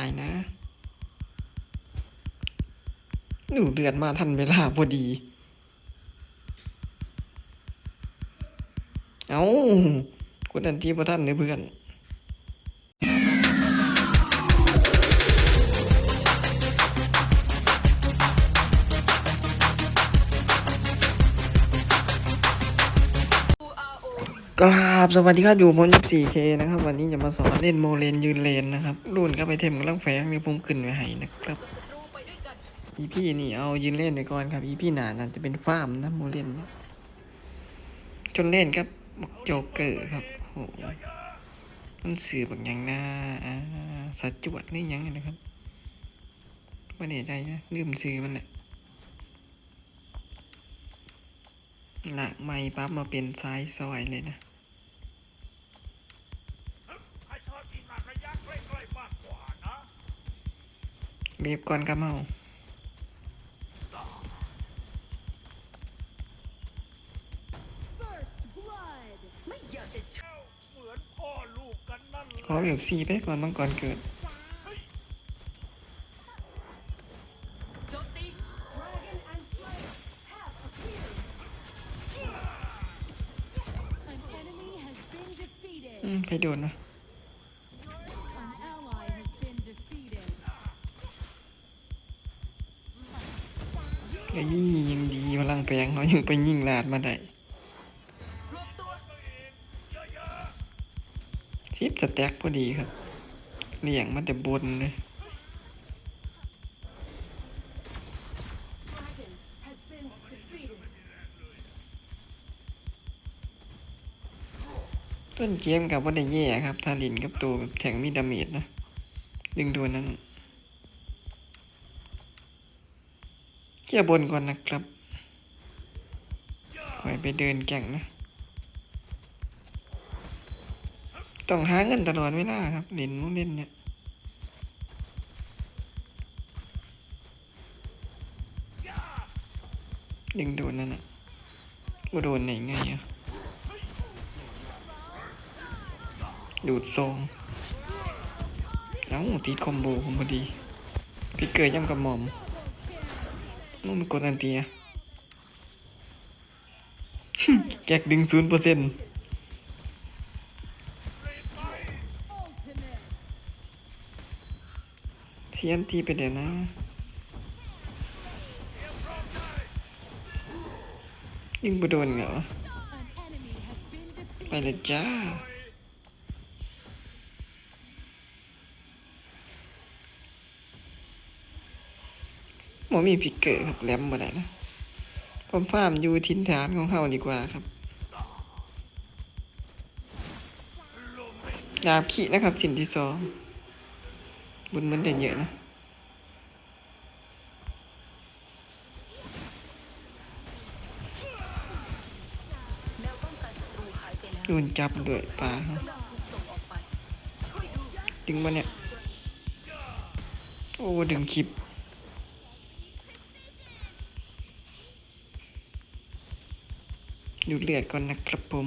ายนะ หนูเดือนมาทันเวลาพอดี เอากดอันที่พอท่านเลยเพื่อน กราบสวัสดีครับอยู่พน 4K นะครับ วันนี้จะมาสอนเล่นโมเลนยืนเลนนะครับ รุ่นกับไปเทมกำลังแฝงนี่ผมขึ้นไว้ให้นะครับอีพี่นี่เอายืนเล่นไปก่อนครับอีพี่หนานั่นจะเป็นฟาร์มนะโมเลนเนี่ยจนเล่นครับโจเกอร์ครับโอ้โหมันสื่อบักอย่างหน้าอ่าสัจจวดนี่ยังไงนะครับไม่แน่ใจนะลืมซื้อมันแหละหลักไม่ปั๊บมาเป็นซ้ายซอยเลยนะ เบียบก่อนกับเมา First blood. ไม่อเอนพ่อลูกกันนั่นแหขอเบียบซีไปก่อนมังกรเกิดอืมไปโดนวะ ยี่ยังดีพลังแปลงเขายังไปยิงลาดมาได้ทิปสแต็กพอดีครับเลี่ยงมาแต่บนเลยต้นเกมกับว่าได้แย่ครับ ทาลินกับตัวแบบแทงมีดาเมจนะ ดึงโดนนั้น นเกียบนก่อนนะครับคอยไปเดินแก่งนะ ต้องหาเงินตลอดเวลาครับเล่นมุ้งเล่นเนี่ยดึงโดนนั่นน่ะกูโดนไหนไงอะดูดทรงเอ้าตีคอมโบผมพอดีพี่เกยย่ำกับหม่อม มึงมันกดอันเตียแกกดึงศูนย์เปอร์เซ็นต์เทียนทีไปเดี๋ยวนะ ยิงไปโดนเหรอไปเลยจ้า หมอมีพิกเกอร์ครับแหลมมาได้นะผมฟาร์มอยู่ทินฐานของเขาดีกว่าครับดาบขีนะครับ สินที่สองบุญมันแต่เยอะนะโดนจับด้วยปลาครับกำลังถูกส่งออกไปช่วยดูดึงมาเนี่ย โอ้ ดึงคลิป ดูเลือดก่อนนะครับผม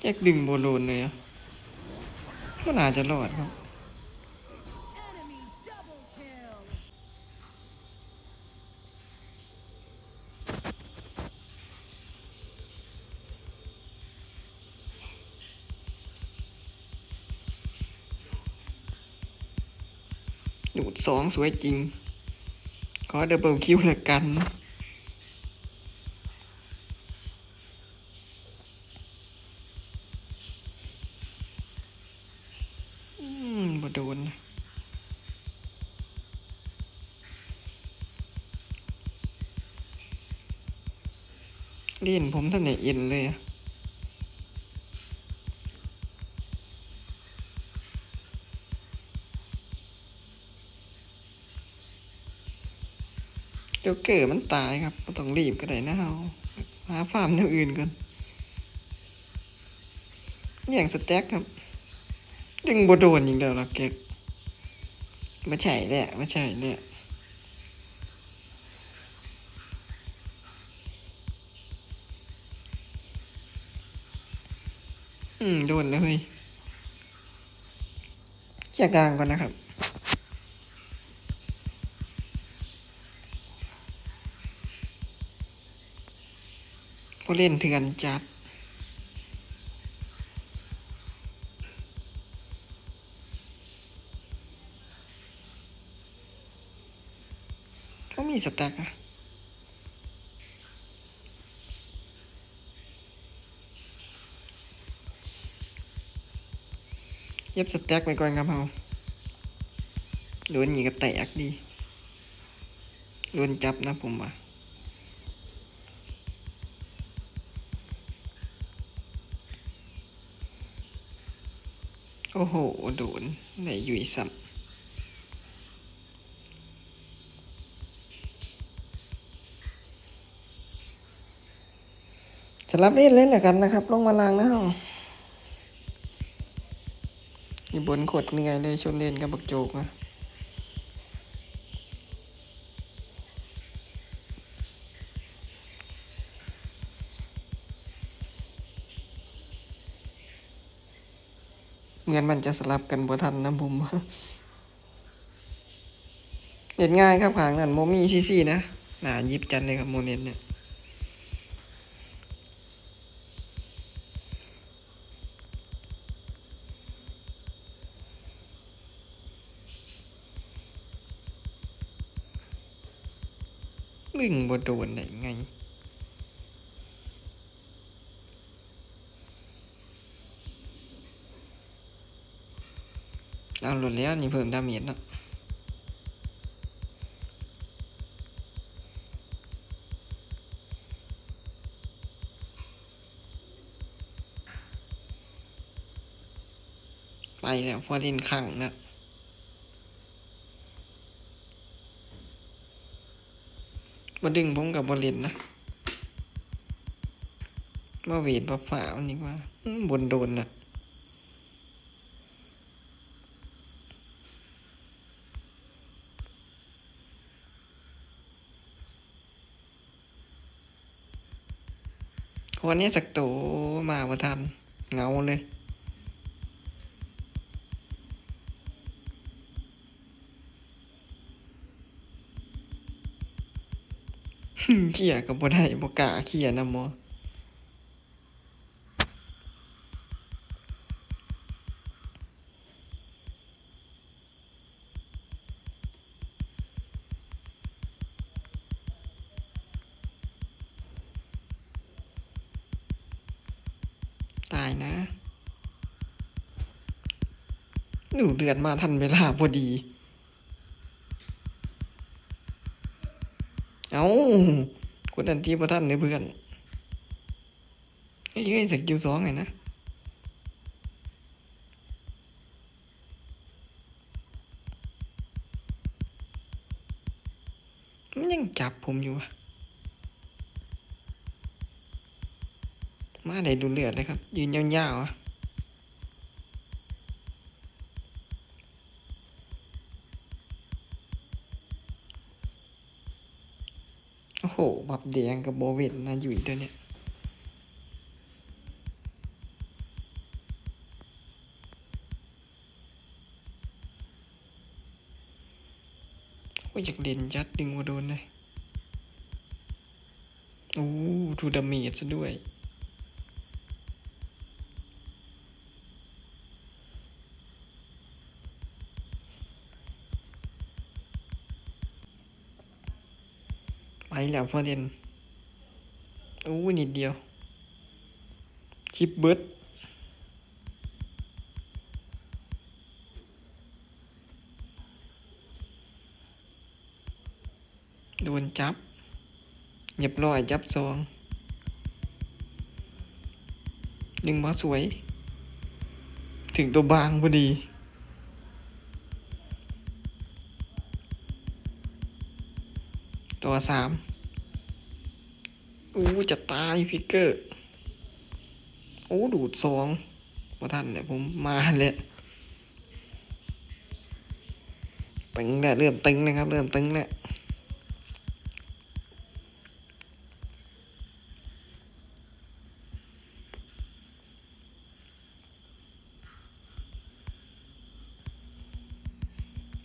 แยกดึงโบโลนเลยอะก็น่าจะรอดครับ ดูดสองสวยจริง ขอดับเบิลคิวละกัน อืมบ่โดนเล่นผมท่านไหนเอ็นเลยอะ เดี๋ยวเกิดมันตายครับต้องรีบก็ได้นะเฮาหาฟาร์มแนวอื่นก่อนเนี่ยงสแต็กครับดึงบโดนยิงเดียวละเก็กไม่ใช่แหละไม่ใช่แหละอืม โดนเลยเคลียกลางก่อนนะครับ ผู้เล่นเถื่อนจัด เขามีสแต็กนะเย็บสแต็กไปก่อนครับเฮาโดนหยีก็แตกดีโดนจับนะผมว่า โอ้โห โดน ไหนอยู่อีสัมสลับเล่นเล่นแหละกันนะครับ ลงมาลางนะฮะอยู่บนขดเหนื่อยเลยชนเด่นกับบักโจกนะ เหมือนมันจะสลับกันบ่ทันนะผมเด็ดง่ายครับขางนั่นโมมี่ซีซีนะหนายิบจันเลยครับโมเนนเนี่ยมึงบ่โดนได้ไง เอาหลุดแล้วนี่เพิ่มดาเมจเนาะไปแล้วพอเล่นขังนะมาดึงผมกับบอลเลนนะมาเวทมาฝ่ามันดีกว่าบนโดนน่ะ วันนี้สักตัวมาประทันเงาเลย เขี่ยกับบ่ได้บ่กล้าเขี่ยนำมอายนะ หนูเดือนมาทันเวลาพอดี เอากดอันที่ประทันเลยเพื่อนเฮ้ยเฮ้ยสกิลสองไงนะมันยังจับผมอยู่อะ มาได้ดูเลือดเลยครับ ยืนยาวๆอะโอ้โห บับแดงกับโบเวนนะอยู่อีกด้วยเนี่ยโอ้ยอยากเล่นยัดดึงมาโดนเลย โอ้ทูดาเมจซะด้วย ไปแล้วพอเด่นโอ้นิดเดียวชิปเบิร์ดโดนจับเหยียบร้อยจับซองดึงมาสวย ถึงตัวบางพอดีตัวสาม อู้จะตายพิกเกอร์ โอ้ดูดสองมาทันเนี่ยผมมาเลยตึงแล้วเริ่มตึงนะครับ เริ่มตึงแล้ว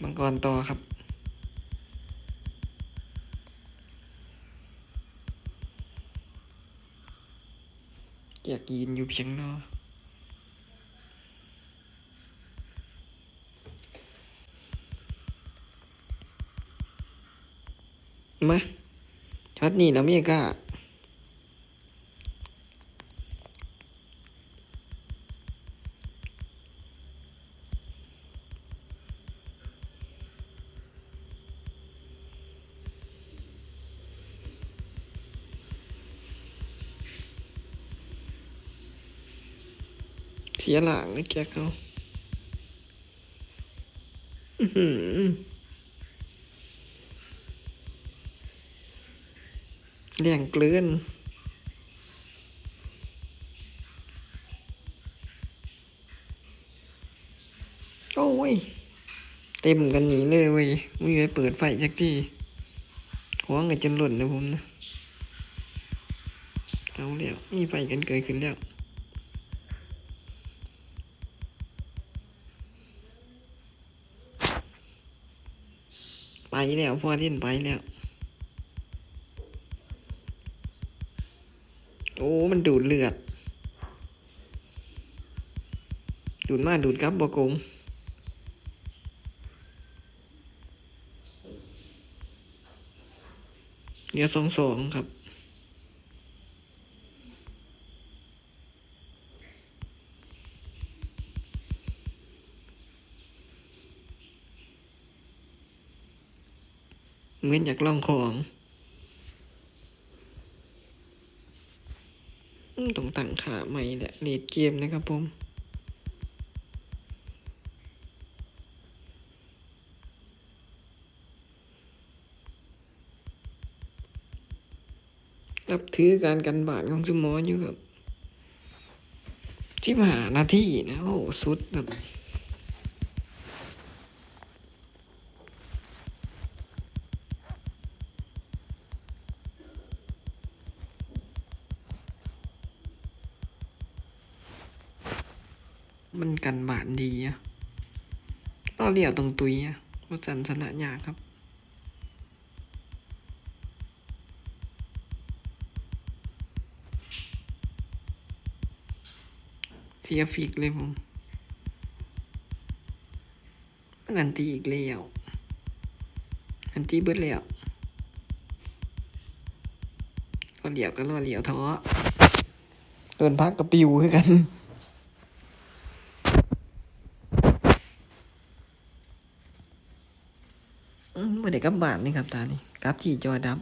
มังกรต่อครับ อยากยินอยู่เพียงนอมาช็อตนี้นะเมียกล้า เสียหลังนะแกเขาอื้อแรงเกลือนโอ้ย เต็มกันหนีเลยเว้ยไม่ไปเปิดไฟจักทีขวางกันจนหล่นนะผมนะ เอาแล้วมีไฟกันเกิดขึ้นแล้ว แล้วพอเล่นไปแล้ว โอ้ มันดูดเลือด ดูดมาดูดกับบกงเหลือสองสองครับ เหมือนอยากลองของต้องตั้งขาใหม่แหละเลดเกมนะครับผมรับถือการกันบาดของสมออยู่ครับที่มหานาที่นะ โอ้โหสุดแบบ มันกันบาดดีอะล่อเหลี่ยวตรงตุยอะว่าสันสนะยากครับเทียฟิกเลยผมมันอันตีอีกแล้วอันตีเบิดแล้วล่อเหลี่ยวก็ล่อเหลี่ยวท้อโดนพักกับปิวคือกัน อืมบ่ได้ กับบานนี่ครับตานี่กลับจีจอดับ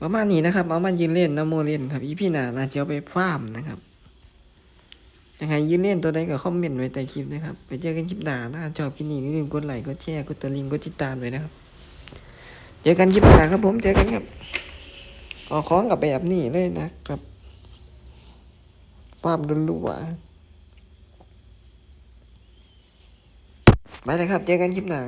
ประมาณนี้นะครับ เอามายืนเล่นนะโมเล่นครับอีพี่หนานาจะเอาไปฟาร์มนะครับยังไงยืนเล่นตัวใดก็คอมเมนต์ไว้ใต้คลิปนะครับ ไปเจอกันคลิปหน้านะชอบคลิปนี้อย่าลืมกดไลค์กดแชร์กดตะลิงกดติดตามไว้นะครับ เจอกันคลิปหน้าครับผมเจอกันครับออกของกับแบบนี้เลยนะครับฟาร์มดุลัว ไปเลยครับ เจอกันคลิปหน้า